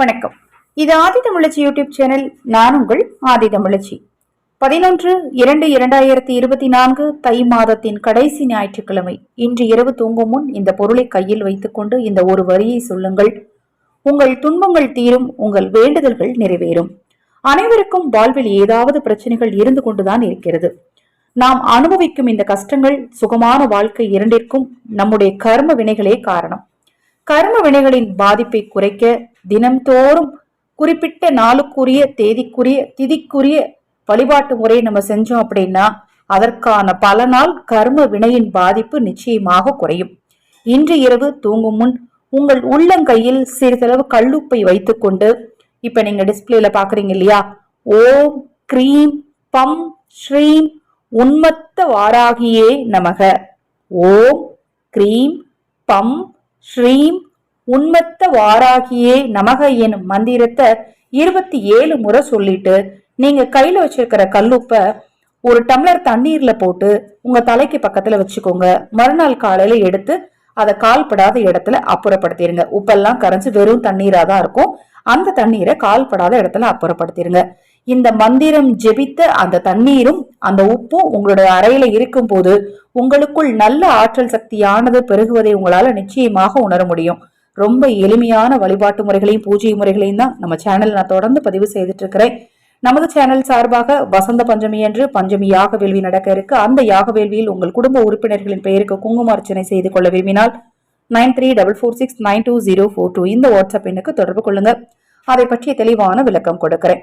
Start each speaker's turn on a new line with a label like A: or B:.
A: வணக்கம். இது ஆதி தமிழச்சி YouTube channel நான் உங்கள் ஆதி தமிழச்சி. பதினொன்று இரண்டு இரண்டாயிரத்தி இருபத்தி நான்கு தை மாதத்தின் கடைசி ஞாயிற்றுக்கிழமை. இன்று இரவு தூங்கும் முன் இந்த பொருளை கையில் வைத்துக்கொண்டு இந்த ஒரு வரியை சொல்லுங்கள். உங்கள் துன்பங்கள் தீரும் உங்கள் வேண்டுதல்கள் நிறைவேறும். அனைவருக்கும் வாழ்வில் ஏதாவது பிரச்சனைகள் இருந்து கொண்டுதான் இருக்கிறது. நாம் அனுபவிக்கும் இந்த கஷ்டங்கள் சுகமான வாழ்க்கை இரண்டிற்கும் நம்முடைய கர்ம வினைகளே காரணம். கர்ம வினைகளின் பாதிப்பை குறைக்க தினம்தோறும் குறிப்பிட்ட நாளுக்குரிய தேதிக்குரிய திதிக்குரிய வழிபாட்டு முறையை நம்ம செஞ்சோம் அப்படின்னா அதற்கான பல நாள் கர்ம வினையின் பாதிப்பு நிச்சயமாக குறையும். இன்று இரவு தூங்கும் முன் உங்கள் உள்ளங்கையில் சிறிதளவு கல்லுப்பை வைத்துக்கொண்டு இப்ப நீங்க டிஸ்பிளேல பாக்குறீங்க இல்லையா? ஓம் க்ரீம் பம் ஸ்ரீம் உன்மத்த வாராகியே நமக. ஓம் க்ரீம் பம் ஸ்ரீம் உன்மத்த வாராகியே நமக எனும் மந்திரத்தை இருபத்தி ஏழு முறை சொல்லிட்டு நீங்க கையில வச்சிருக்கிற கல்லுப்ப ஒரு டம்ளர் தண்ணீர்ல போட்டு உங்க தலைக்கு பக்கத்துல வச்சுக்கோங்க. மறுநாள் காலையில எடுத்து அதை கால்படாத இடத்துல அப்புறப்படுத்திடுங்க உப்பெல்லாம் கரைஞ்சு வெறும் தண்ணீரா தான் இருக்கும். அந்த தண்ணீரை கால்படாத இடத்துல அப்புறப்படுத்திடுங்க இந்த மந்திரம் ஜெபித்த அந்த தண்ணீரும் அந்த உப்பும் உங்களுடைய அறையில இருக்கும் போது உங்களுக்குள் நல்ல ஆற்றல் சக்தியானது பெருகுவதை உங்களால நிச்சயமாக உணர முடியும். ரொம்ப எளிமையான வழிபாட்டு முறைகளையும் பூஜை முறைகளையும் தான் நம்ம சேனல் நான் தொடர்ந்து பதிவு செய்துட்டு இருக்கிறேன் நமது சேனல் சார்பாக வசந்த பஞ்சமி என்று பஞ்சமி யாக வேள்வி நடக்க இருக்கு. அந்த யாக வேள்வியில் உங்கள் குடும்ப உறுப்பினர்களின் பெயருக்கு குங்கும அர்ச்சனை செய்து கொள்ள விரும்பினால் nine three double four six nine two zero four two இந்த வாட்ஸ்அப் எண்ணுக்கு தொடர்பு கொள்ளுங்க அதை பற்றிய தெளிவான விளக்கம் கொடுக்கிறேன்.